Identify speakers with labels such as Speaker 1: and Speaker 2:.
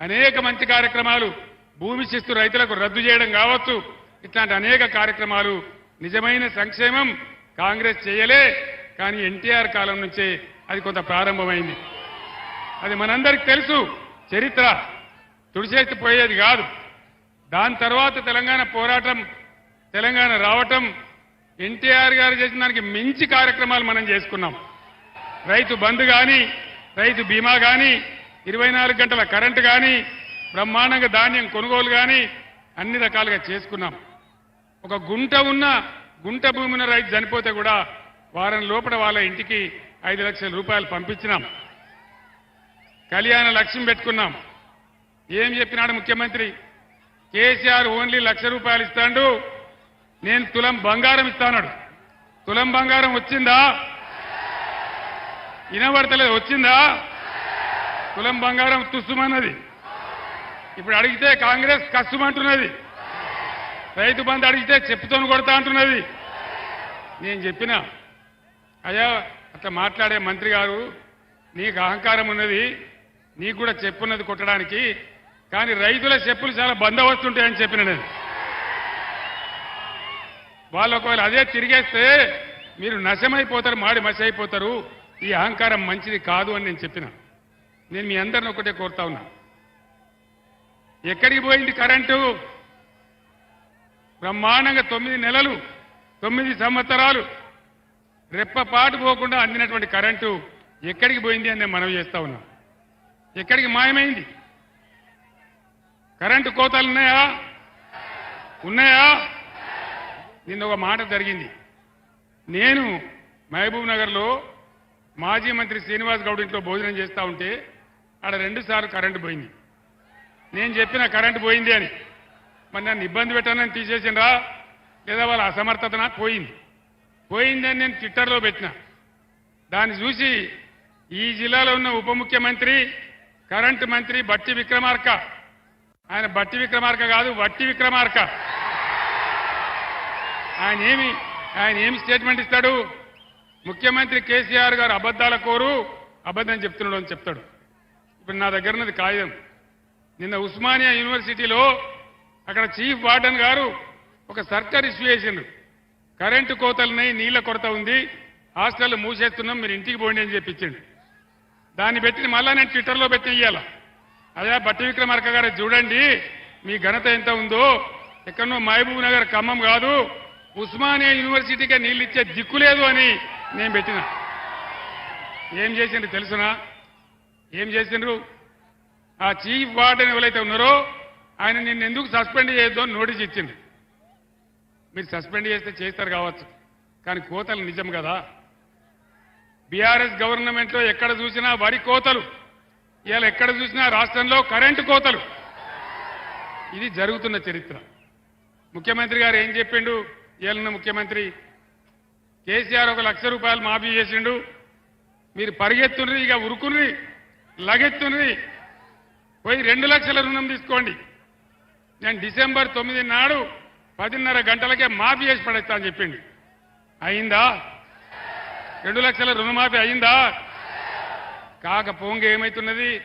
Speaker 1: అనేక మంచి కార్యక్రమాలు భూమి శిస్తు రైతులకు రద్దు చేయడం కావచ్చు. ఇట్లాంటి అనేక కార్యక్రమాలు నిజమైన సంక్షేమం కాంగ్రెస్ చేయలే కానీ ఎన్టీఆర్ కాలం నుంచే అది కొంత ప్రారంభమైంది. అది మనందరికి తెలుసు చరిత్ర తుడిచేసి పోయేది కాదు. దాని తర్వాత తెలంగాణ పోరాటం తెలంగాణ రావటం ఎన్టీఆర్ గారు చేసిన దానికి మించి కార్యక్రమాలు మనం చేసుకున్నాం. రైతు బంధు కానీ రైతు బీమా కానీ ఇరవై నాలుగు గంటల కరెంటు కానీ బ్రహ్మాండంగా ధాన్యం కొనుగోలు కానీ అన్ని రకాలుగా చేసుకున్నాం. ఒక గుంట ఉన్న గుంట భూమి ఉన్న రైతు చనిపోతే కూడా వారం లోపల వాళ్ళ ఇంటికి ఐదు లక్షల రూపాయలు పంపించినాం. కళ్యాణ లక్ష్యం పెట్టుకున్నాం. ఏం చెప్పినాడు ముఖ్యమంత్రి? కేసీఆర్ ఓన్లీ లక్ష రూపాయలు ఇస్తాడు నేను తులం బంగారం ఇస్తాడు తులం బంగారం వచ్చిందా? ఇనబడతలేదు వచ్చిందా? తులం బంగారం తుస్సుమన్నది. ఇప్పుడు అడిగితే కాంగ్రెస్ కష్టమంటున్నది రైతు బంధు అడిగితే చెప్పుతోని కొడతా అంటున్నది. నేను చెప్పిన అయ్యా అట్లా మాట్లాడే మంత్రి గారు నీకు అహంకారం ఉన్నది నీకు కూడా చెప్పున్నది కొట్టడానికి కానీ రైతుల చెప్పులు చాలా బందోబస్తు వస్తుంటాయని చెప్పిన నేను. వాళ్ళు ఒకవేళ అదే తిరిగేస్తే మీరు నశమైపోతారు మాడి మసి అయిపోతారు ఈ అహంకారం మంచిది కాదు అని నేను చెప్పిన. నేను మీ అందరిని ఒకటే కోరుతా ఉన్నా. ఎక్కడికి పోయింది కరెంటు? బ్రహ్మాండంగా తొమ్మిది నెలలు తొమ్మిది సంవత్సరాలు రెప్పపాటు పోకుండా అందినటువంటి కరెంటు ఎక్కడికి పోయింది అని నేను మనవి చేస్తా ఉన్నా. ఎక్కడికి మాయమైంది? కరెంటు కోతలు ఉన్నాయా? ఉన్నాయా? నిన్న ఒక మాట జరిగింది. నేను మహబూబ్ నగర్లో మాజీ మంత్రి శ్రీనివాస్ గౌడ్ ఇంట్లో భోజనం చేస్తా ఉంటే ఆడ రెండు సార్లు కరెంటు పోయింది. నేను చెప్పిన కరెంటు పోయింది అని. మరి నన్ను ఇబ్బంది పెట్టానని తీసేసిండ్రా? లేదా వాళ్ళ అసమర్థతన? పోయింది. పోయిందని నేను ట్విట్టర్లో పెట్టిన. దాన్ని చూసి ఈ జిల్లాలో ఉన్న ఉప ముఖ్యమంత్రి కరెంటు మంత్రి బట్టి విక్రమార్క. ఆయన బట్టి విక్రమార్క కాదు వట్టి విక్రమార్క. ఆయన ఏమి ఆయన ఏమి స్టేట్మెంట్ ఇస్తాడు? ముఖ్యమంత్రి కేసీఆర్ గారు అబద్ధాల కోరు అబద్ధం చెప్తున్నాడు అని చెప్తాడు. ఇప్పుడు నా దగ్గర ఉన్నది కాగితం. నిన్న ఉస్మానియా యూనివర్సిటీలో అక్కడ చీఫ్ వార్డన్ గారు ఒక సర్కార్ ఇష్యూ చేసిండ్రు. కరెంటు కోతలున్నాయి నీళ్ళ కొరత ఉంది హాస్టల్ మూసేస్తున్నాం మీరు ఇంటికి పోండి అని చెప్పించండి. దాన్ని పెట్టిన మళ్ళా నేను ట్విట్టర్లో పెట్టి ఇయ్యాల. అదే బట్టి విక్రమార్క గారు చూడండి మీ ఘనత ఎంత ఉందో. ఎక్కడో మహబూబ్ నగర్ ఖమ్మం కాదు ఉస్మానియా యూనివర్సిటీకే నీళ్ళు ఇచ్చే దిక్కు లేదు అని నేను పెట్టిన. ఏం చేసిండ్రు తెలుసునా? ఏం చేసిండ్రు? ఆ చీఫ్ వార్డెన్ ఎవరైతే ఉన్నారో ఆయన నిన్ను ఎందుకు సస్పెండ్ చేయొద్దు అని నోటీస్ ఇచ్చింది మీరు సస్పెండ్ చేస్తే చేస్తారు కావచ్చు కానీ కోతలు నిజం కదా. బీఆర్ఎస్ గవర్నమెంట్లో ఎక్కడ చూసినా వరి కోతలు ఇవాళ ఎక్కడ చూసినా రాష్ట్రంలో కరెంటు కోతలు. ఇది జరుగుతున్న చరిత్ర. ముఖ్యమంత్రి గారు ఏం చెప్పిండు? ఇవాళ ముఖ్యమంత్రి కేసీఆర్ ఒక లక్ష రూపాయలు మాఫీ చేసిండు. మీరు పరిగెత్తుండ్రి ఇక ఉరుకుని లగెత్తుని. పోయి రెండు లక్షల రుణం తీసుకోండి. నేను డిసెంబర్ తొమ్మిది నాడు పదిన్నర గంటలకే మాఫీ చేసి పడేస్తా అని అయిందా? రెండు లక్షల రుణమాఫీ అయిందా? కాకపోంగా ఏమైతున్నది